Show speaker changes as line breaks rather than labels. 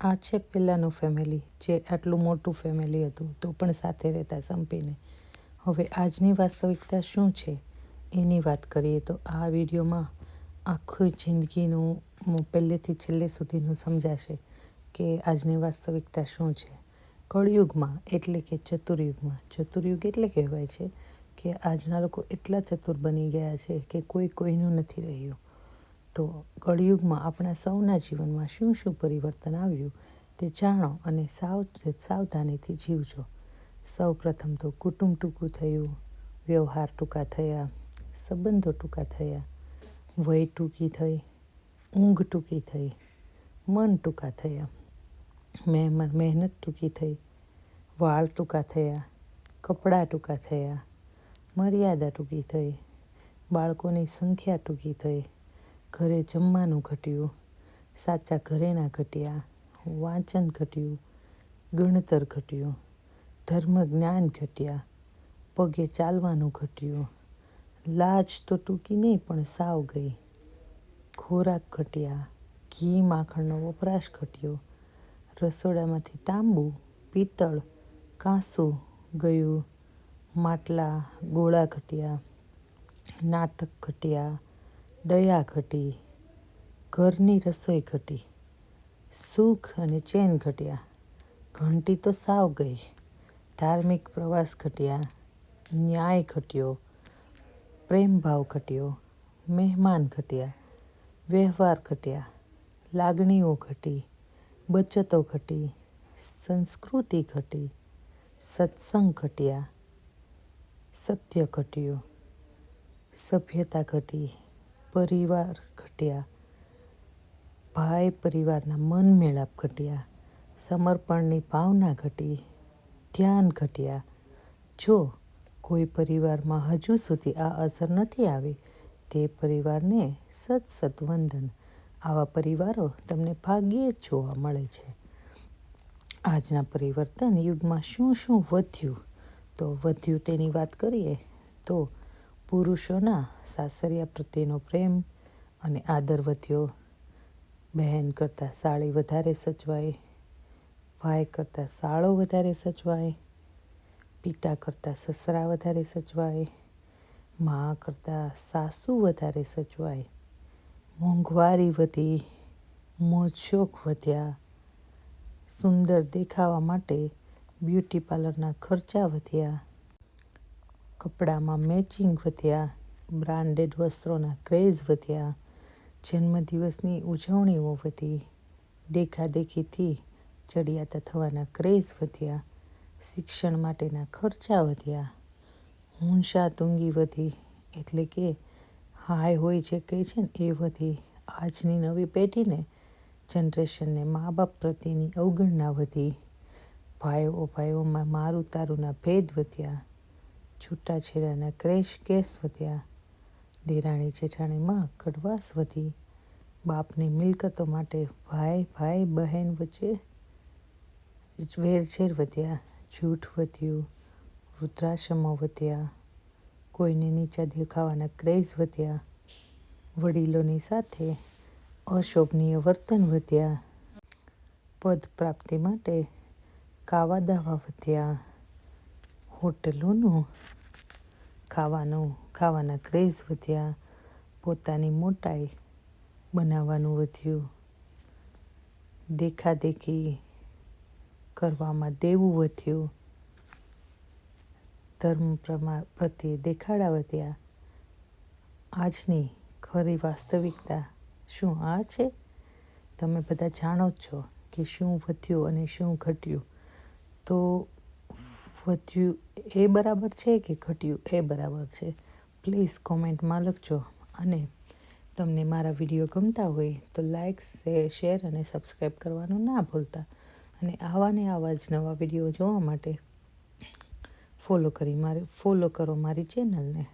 આ છે પહેલાંનું ફેમિલી જે આટલું મોટું ફેમિલી હતું, તો પણ સાથે રહેતા સંપીને. હવે આજની વાસ્તવિકતા શું છે, એની વાત કરીએ તો આ વિડીયોમાં આખી જિંદગીનું પહેલેથી છેલ્લે સુધીનું સમજાશે કે આજની વાસ્તવિકતા શું છે. કળયુગમાં એટલે કે ચતુર્યુગમાં, ચતુર્યુગ એટલે કહેવાય છે કે આજના લોકો એટલા ચતુર બની ગયા છે કે કોઈ કોઈનું નથી રહ્યું. તો કળિયુગમાં આપણા સૌના જીવનમાં શું શું પરિવર્તન આવ્યું તે જાણો અને સાવ, સાવધાનીથી જીવજો. સૌ પ્રથમ તો કુટુંબ ટૂંકું થયું, વ્યવહાર ટૂંકા થયા, સંબંધો ટૂંકા થયા, વય ટૂંકી થઈ, ઊંઘ ટૂંકી થઈ, મન ટૂંકા થયા, મહેમાન, મહેનત ટૂંકી થઈ, વાળ ટૂંકા થયા, કપડાં ટૂંકા થયા, મર્યાદા ટૂંકી થઈ, બાળકોની સંખ્યા ટૂંકી થઈ ઘરે જમવાનું ઘટ્યું, સાચા ઘરેણાં ઘટ્યા, વાંચન ઘટ્યું, ગણતર ઘટ્યું, ધર્મ જ્ઞાન ઘટ્યા, પગે ચાલવાનું ઘટ્યું, લાજ તો ટૂંકી નહીં પણ સાવ ગઈ. ખોરાક ઘટ્યા, ઘી માખણનો વપરાશ ઘટ્યો, રસોડામાંથી તાંબુ, પિત્તળ, કાંસું ગયું, માટલા ગોળા ઘટ્યા, નાટક ઘટ્યા દયા ઘટી, ઘરની રસોઈ ઘટી, સુખ અને ચેન ઘટ્યા. ઘંટી તો સાવ ગઈ, ધાર્મિક પ્રવાસ ઘટ્યા, ન્યાય ઘટ્યો પ્રેમભાવ ઘટ્યો, મહેમાન ઘટ્યા, વ્યવહાર ઘટ્યા, લાગણીઓ ઘટી, બચતો ઘટી, સંસ્કૃતિ ઘટી, સત્સંગ ઘટ્યા, સત્ય ઘટ્યું, સભ્યતા ઘટી. પરિવાર ઘટ્યા. ભાઈ પરિવારના મન મેળાપ ઘટ્યા. સમર્પણની ભાવના ઘટી. ધ્યાન ઘટ્યા. જો કોઈ પરિવારમાં હજુ સુધી આ અસર નથી આવી, તે પરિવારને સત આવા પરિવારો તમને ભાગ્યે જ જોવા મળે છે. આજના પરિવર્તન યુગમાં શું શું વધ્યું? તો વધ્યું તેની વાત કરીએ તો પુરુષોના સાસરિયા પ્રત્યેનો પ્રેમ અને આદર વધ્યો. બહેન કરતાં સાળી વધારે સચવાય ભાઈ કરતાં સાળો વધારે સચવાય પિતા કરતાં સસરા વધારે સચવાય મા કરતાં સાસુ વધારે સચવાય મોંઘવારી વધી, મોજશોખ વધ્યા. સુંદર દેખાવા માટે બ્યુટી પાર્લરના ખર્ચા વધ્યા. કપડામાં મેચિંગ વધ્યા બ્રાન્ડેડ વસ્ત્રોના ક્રેઝ વધ્યા, જન્મદિવસની ઉજવણીઓ વધી, દેખાદેખીથી ચડિયાતા થવાના ક્રેઝ વધ્યા, શિક્ષણ માટેના ખર્ચા વધ્યા હુંશા તુંગી વધી, એટલે કે હાય હોય જે કહે છે ને એ વધી. આજની નવી પેઢીને જનરેશનને મા બાપ પ્રત્યેની અવગણના વધી. ભાઈઓ ભાઈઓમાં મારું તારુંના ભેદ વધ્યા. છૂટાછેડાના ક્રેશ કેસ વધ્યા. દેરાણી જેઠાણીમાં કડવાશ વધી. બાપની મિલકતો માટે ભાઈ ભાઈ બહેન વચ્ચે વેરઝેર વધ્યા. જૂઠ વધ્યું, વૃદ્ધાશ્રમો વધ્યા. કોઈને નીચા દેખાવાના ક્રેઝ વધ્યા. વડીલોની સાથે અશોભનીય વર્તન વધ્યા. પદ પ્રાપ્તિ માટે કાવા દાવા વધ્યા. હોટલોનું ખાવાનું, ખાવાના ક્રેઝ વધ્યા, પોતાની મોટાઈ બનાવવાનું વધ્યું. દેખાદેખી કરવામાં દેવું વધ્યું. ધર્મ પ્રત્યે દેખાડા વધ્યા. આજની ખરી વાસ્તવિકતા શું આ છે? તમે બધા જાણો જ છો કે શું વધ્યું અને શું ઘટ્યું. તો વધ્યું એ બરાબર છે કે ઘટ્યું? એ બરાબર છે. પ્લીઝ કોમેન્ટમાં લખજો. અને તમને મારા વીડિયો ગમતા હોય તો લાઇક શેર અને સબસ્ક્રાઈબ કરવાનું ના ભૂલતા. અને આવા ને આવા જ નવા વીડિયો જોવા માટે ફોલો કરી મારી ફોલો કરો મારી ચેનલને